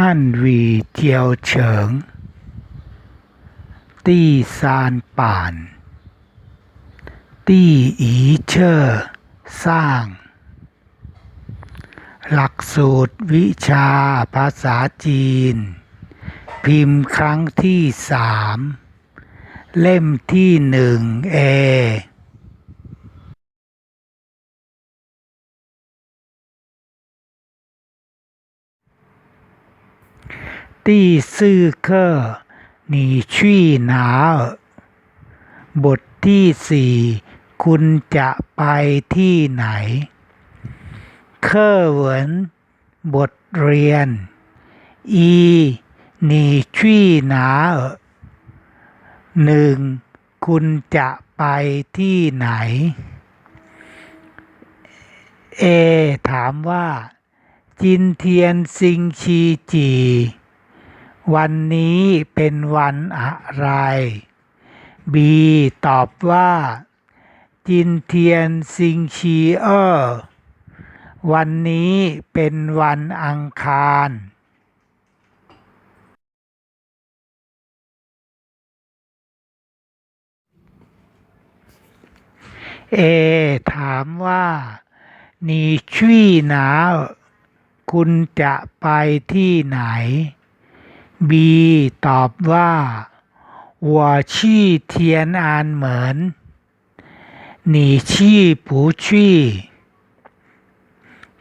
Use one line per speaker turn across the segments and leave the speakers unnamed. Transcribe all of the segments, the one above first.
ฮั่นวีเจียวเฉิง ตี้ซานป่าน ตี้อีเชอร์ สร้าง หลักสูตรวิชาภาษาจีน พิมพ์ครั้งที่สาม เล่มที่หนึ่งเอ 第四课你去哪儿บทที่สี่คุณจะไปที่ไหน เคอร์เหวินบทเรียน อี你去哪儿หนึ่งคุณจะไปที่ไหน เอ ถามว่า จินเทียนซิงชีจี วันนี้เป็นวันอะไร B ตอบว่าจินเทียนซิงชีเออร์วันนี้เป็นวันอังคาร เอ ถามว่า นี่ชี่หนาว คุณจะไปที่ไหน บีตอบว่า我去天安门你去不去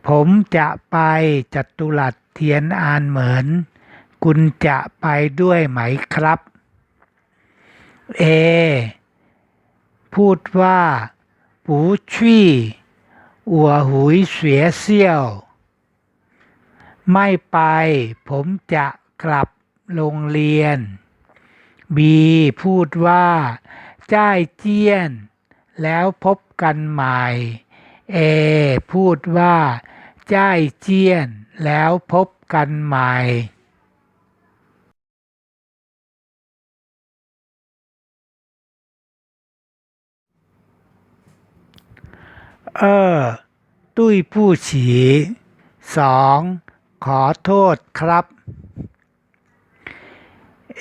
ผมจะไปจัตุรัสเทียนอานเหมิน คุณจะไปด้วยไหมครับ เอ พูดว่าปูชี่อัวหุยเสียเซี่ยว ไม่ไป ผมจะกลับ โรงเรียนบีพูดว่าจ้ายเจียน แล้วพบกันใหม่เอพูดว่าจ้ายเจียน แล้วพบกันใหม่ เออ ตุ้ยผู้ฉีสองขอโทษครับ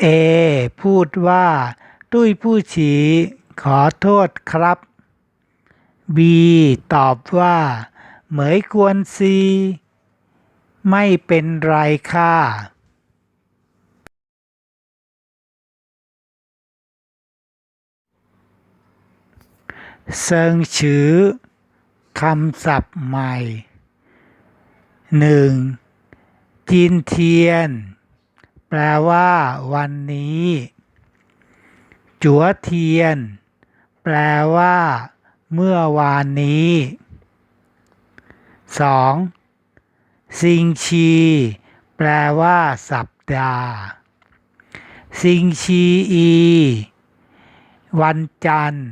เอ พูดว่า ตุ้ยผู้ฉีขอโทษครับบีตอบว่า เหมยกวนซี ไม่เป็นไรค่ะ เซิงชือคำศัพท์ใหม่หนึ่งจีนเทียน แปลว่า วันนี้ จัวเทียน แปลว่า เมื่อวานนี้สองซิงชี แปลว่า สัปดาห์ ซิงชีอี วันจันทร์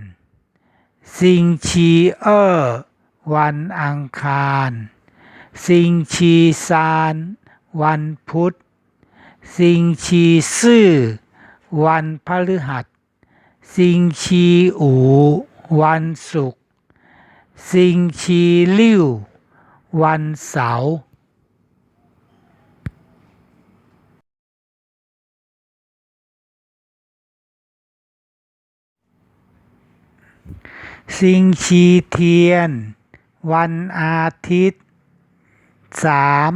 ซิงชีเออวันอังคาร ซิงชีซาน วันพุธ ซิงชีซื่อ วันพฤหัส ซิงชีอูวันศุกร์ซิงชีลิ่ว วันเสาร์ซิงชีเทียน วันอาทิตย์สาม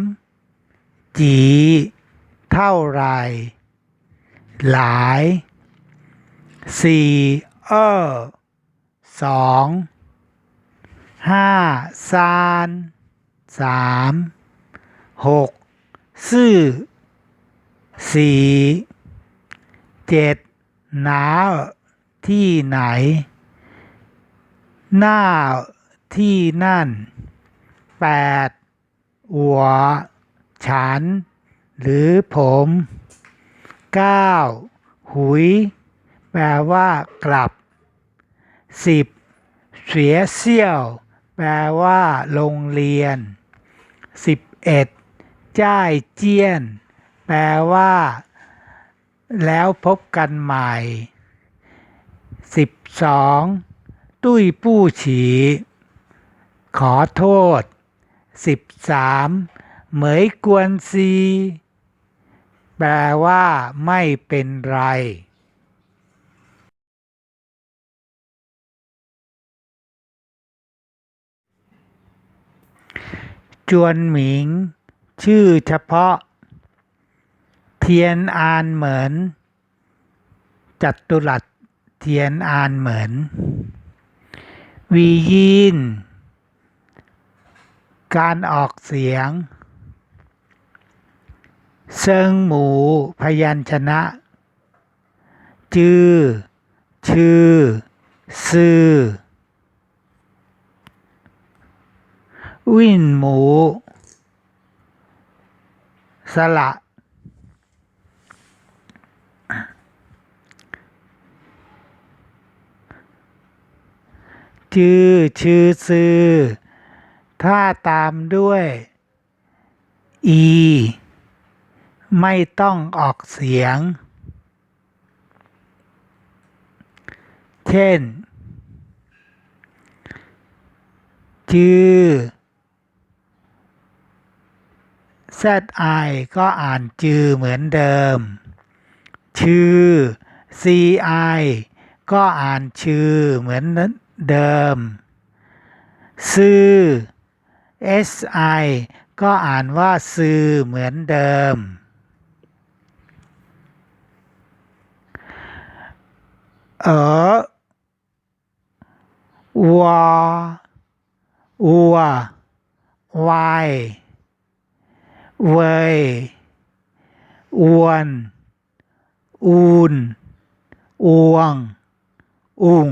จี เท่าไร หลายสี่เออสองห้าซานสามหกซื่อสี่เจ็ดหนาวที่ไหน หน้าที่นั่นแปดหัวฉัน หรือผมเก้าหุย แปลว่ากลับสิบเสียเซี่ยว แปลว่าโรงเรียนสิบเอ็ดจ้ายเจี้ยน แปลว่า แล้วพบกันใหม่สิบสองตุ้ยปู้ฉี ขอโทษสิบสามเหมยกวนซี แปลว่าไม่เป็นไรจวนหมิง ชื่อเฉพาะ เทียนอานเหมินจัตุรัสเทียนอานเหมินวียีน การออกเสียง เซิงหมูพยัญชนะ จื้อชื่อ ซื่อ วิ่นหมู สละชื่อชื่อซื่อ ถ้าตามด้วย อี ไม่ต้องออกเสียง เช่นชื่อ ZI ก็อ่านจือเหมือนเดิม ชื่อ CI ก็อ่านชื่อเหมือนเดิม ซื่อ SI ก็อ่านว่าซื่อเหมือนเดิม เออวออัววายเวยอวนอูนอวงอุง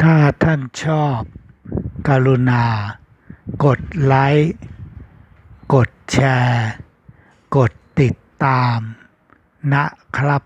ถ้าท่านชอบ กรุณา กดไลค์ แชร์ กดติดตามนะครับ